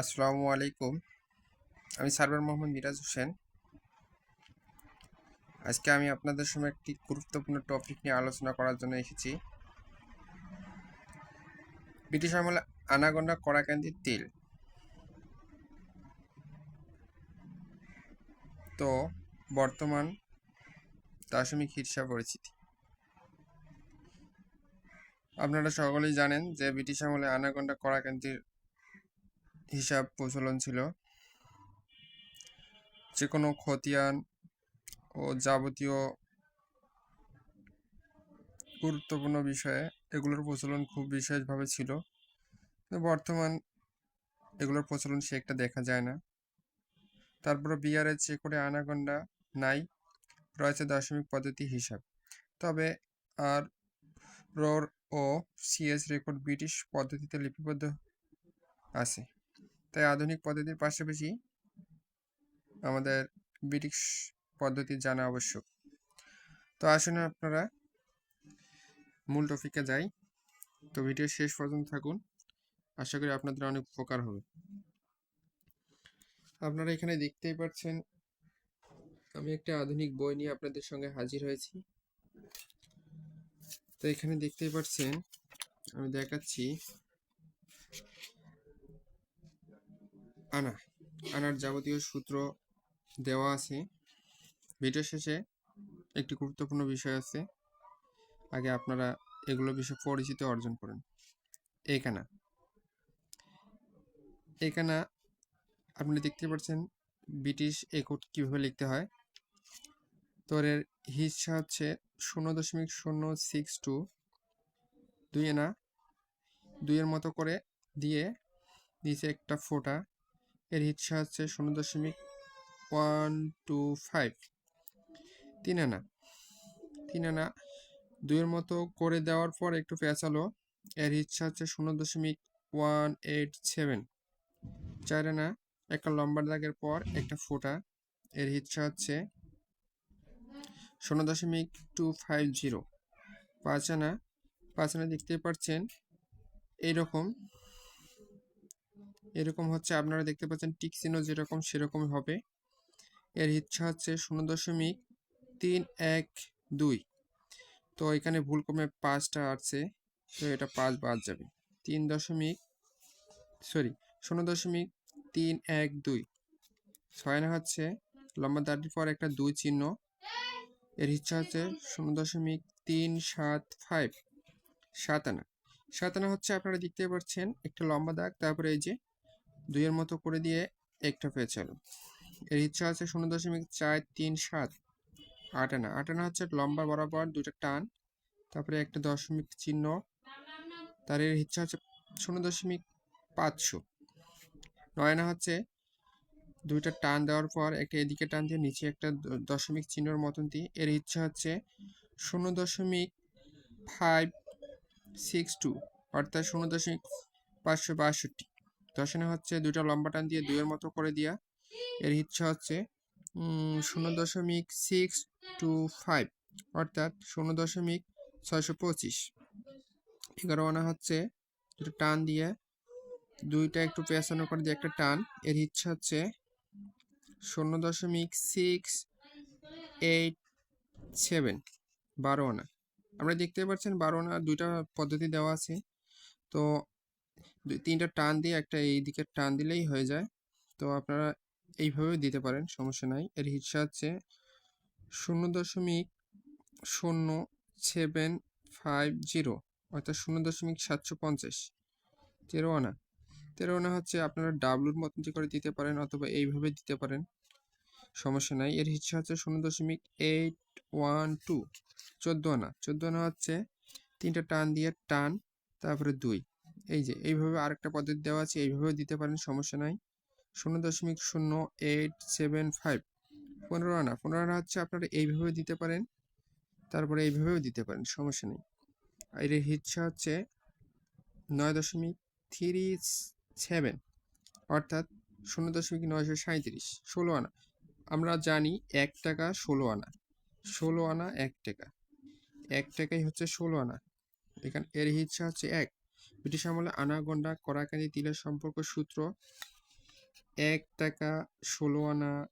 আসসালামু আলাইকুম। আমি সার্ভার মোহাম্মদ মিরাজ হোসেন। আজকে আমি আপনাদের সঙ্গে একটি গুরুত্বপূর্ণ টপিক নিয়ে আলোচনা করার জন্য এসেছি। ব্রিটিশ আমলে আনাগোন্ডা কড়াকান্দির তেল। তো বর্তমান দার্শনিক হিরসা পরিচিতি আপনারা সকলেই জানেন যে ব্রিটিশ আমলে আনাগোন্ডা কড়াকান্দির হিসাব প্রচলন ছিল। যে কোনো খতিয়ান ও যাবতীয় গুরুত্বপূর্ণ বিষয়ে এগুলোর প্রচলন খুব বিশেষভাবে ছিল। বর্তমান এগুলোর প্রচলন সে একটা দেখা যায় না। তারপরে বিয়ারে চেক করে আনাগন্ডা নাই, রয়েছে দশমিক পদ্ধতি হিসাব। তবে আর রোর ও সিএস রেকর্ড ব্রিটিশ পদ্ধতিতে লিপিবদ্ধ আছে। তাই আধুনিক পদ্ধতির পাশাপাশি আমাদের ব্রিটিশ পদ্ধতি জানা আবশ্যক। তো আসুন আপনারা মূল টপিকে যাই। তো ভিডিও শেষ পর্যন্ত থাকুন। আশা করি আপনাদের অনেক উপকার হবে। আপনারা এখানে দেখতেই পাচ্ছেন, আমি একটা আধুনিক বই নিয়ে আপনাদের সঙ্গে হাজির হয়েছি। তো এখানে দেখতেই পাচ্ছেন, আমি দেখাচ্ছি আনা, আনার যাবতীয় সূত্র দেওয়া আছে। ভিডিও শেষে একটি গুরুত্বপূর্ণ বিষয় আছে। আগে আপনারা এগুলো বিষয়ে পরিচিত অর্জন করেন। এখানা এখানা আপনি দেখতে পাচ্ছেন ব্রিটিশ একট কীভাবে লিখতে হয়। তোর এর হিসা হচ্ছে শূন্য দশমিক শূন্য সিক্স টু দুই আনা। দুইয়ের মতো করে দিয়ে নিচে একটা ফোঁটা এর হিসা হচ্ছে শূন্য দশমিক ওয়ান টু ফাইভ তিন আনা। তিন আনা। দুইয়ের মতো করে দেওয়ার পর একটু পেঁচালো। এর ইচ্ছা হচ্ছে শূন্য দশমিক ওয়ান এইট সেভেন চার আনা। একটা লম্বা দাগের পর একটা ফোটা। এর ইচ্ছা হচ্ছে শূন্য দশমিক টু ফাইভ জিরো পাঁচ আনা। পাঁচ আনা দেখতে পাচ্ছেন এইরকম এরকম হচ্ছে আপনারা দেখতে পাচ্ছেন টিক চিহ্ন যেরকম সেরকম হবে। এর ইচ্ছা হচ্ছে শূন্য দশমিক তিন এক দুই। তো এখানে ভুল কমে পাঁচটা আসছে, তো এটা পাঁচ বাদ যাবে। তিন দশমিক, সরি, শূন্য দশমিক তিন এক দুই। ছয় না হচ্ছে, লম্বা দাঁড়ির পর একটা দুই চিহ্ন। এর ইচ্ছা হচ্ছে শূন্য দশমিক তিন সাত ফাইভ, সাত আনা। সাত আনা হচ্ছে আপনারা দেখতে পাচ্ছেন একটা লম্বা দাগ, তারপরে এই যে দুইয়ের মতো করে দিয়ে একটা পেয়েছিল এর ইচ্ছা আছে শূন্য দশমিক চার তিন সাত। আট আনা আট আনা হচ্ছে লম্বা বরাবর দুইটা টান, তারপরে একটা দশমিক চিহ্ন। তার এর ইচ্ছা হচ্ছে শূন্য দশমিক পাঁচশো নয় আনা হচ্ছে দুইটা টান দেওয়ার পর একটা এদিকে টান দিয়ে নিচে একটা দশমিক চিহ্নর মতন দিয়ে। এর ইচ্ছা হচ্ছে শূন্য দশমিক ফাইভ সিক্স টু অর্থাৎ শূন্য দশমিক পাঁচশো বাষট্টি। দশনে হচ্ছে দুইটা লম্বা টান দিয়ে দুইয়ের মতো করে দিয়া এর ইচ্ছা হচ্ছে শূন্য দশমিক সিক্স টু ফাইভ অর্থাৎ শূন্য দশমিক ছয়শো পঁচিশ। এগারো আনা হচ্ছে দুটো টান দিয়ে, দুইটা একটু পেঁচানো করে দিয়ে একটা টান, এর ইচ্ছা হচ্ছে শূন্য দশমিক সিক্স এইট সেভেন বারো আনা। আমরা দেখতে পাচ্ছেন বারো আনা দুইটা পদ্ধতি দেওয়া আছে। তো দুই, তিনটা টান দিয়ে একটা এই দিকে টান দিলেই হয়ে যায়। তো আপনারা এইভাবেও দিতে পারেন, সমস্যা নাই। এর হিসা হচ্ছে শূন্য দশমিক শূন্য সেভেন ফাইভ জিরো, অর্থাৎ শূন্য দশমিক সাতশো পঞ্চাশ। তেরো আনা তেরো আনা হচ্ছে আপনারা ডাবলুর মতন যে করে দিতে পারেন অথবা এইভাবে দিতে পারেন। সমস্যা নাই। এর হিসা হচ্ছে শূন্য দশমিক এইট ওয়ান টু। চোদ্দ আনা চোদ্দ আনা হচ্ছে তিনটা টান দিয়ে টান, তারপরে দুই। এই যে, এইভাবে আরেকটা পদ্ধতি দেওয়া আছে, এইভাবেও দিতে পারেন, সমস্যা নাই। শূন্য দশমিক শূন্য এইট সেভেন ফাইভ পনেরো আনা পনেরো আনা হচ্ছে আপনারা এইভাবেও দিতে পারেন, তারপরে এইভাবেও দিতে পারেন, সমস্যা নেই। এর হিচ্ছা হচ্ছে নয় দশমিক থ্রি সেভেন অর্থাৎ শূন্য দশমিক নয়শো সাঁত্রিশ ষোলো আনা। আমরা জানি এক টাকা ষোলো আনা ষোলো আনা এক টাকা। এক টাকাই হচ্ছে ষোলো আনা। এখানে এর হিচ্ছা হচ্ছে এক। ব্রিটিশ আমলে আনা গন্ডা করাকানি তিলের সম্পর্ক সূত্র এক টাকা ষোলো আনা,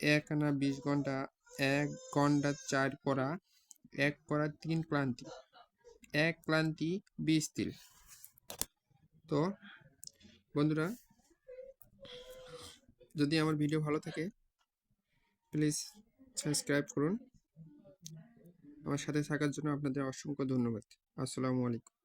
এক আনা বিশ ঘণ্টা, এক ঘণ্টা চার পড়া এক পড়া তিন ক্লান্তি, এক ক্লান্তি বিশ তিল। তো, বন্ধুরা, যদি আমার ভিডিও ভালো থাকে, প্লিজ সাবস্ক্রাইব করুন। আমার সাথে থাকার জন্য আপনাদের অসংখ্য ধন্যবাদ। আসসালামু আলাইকুম।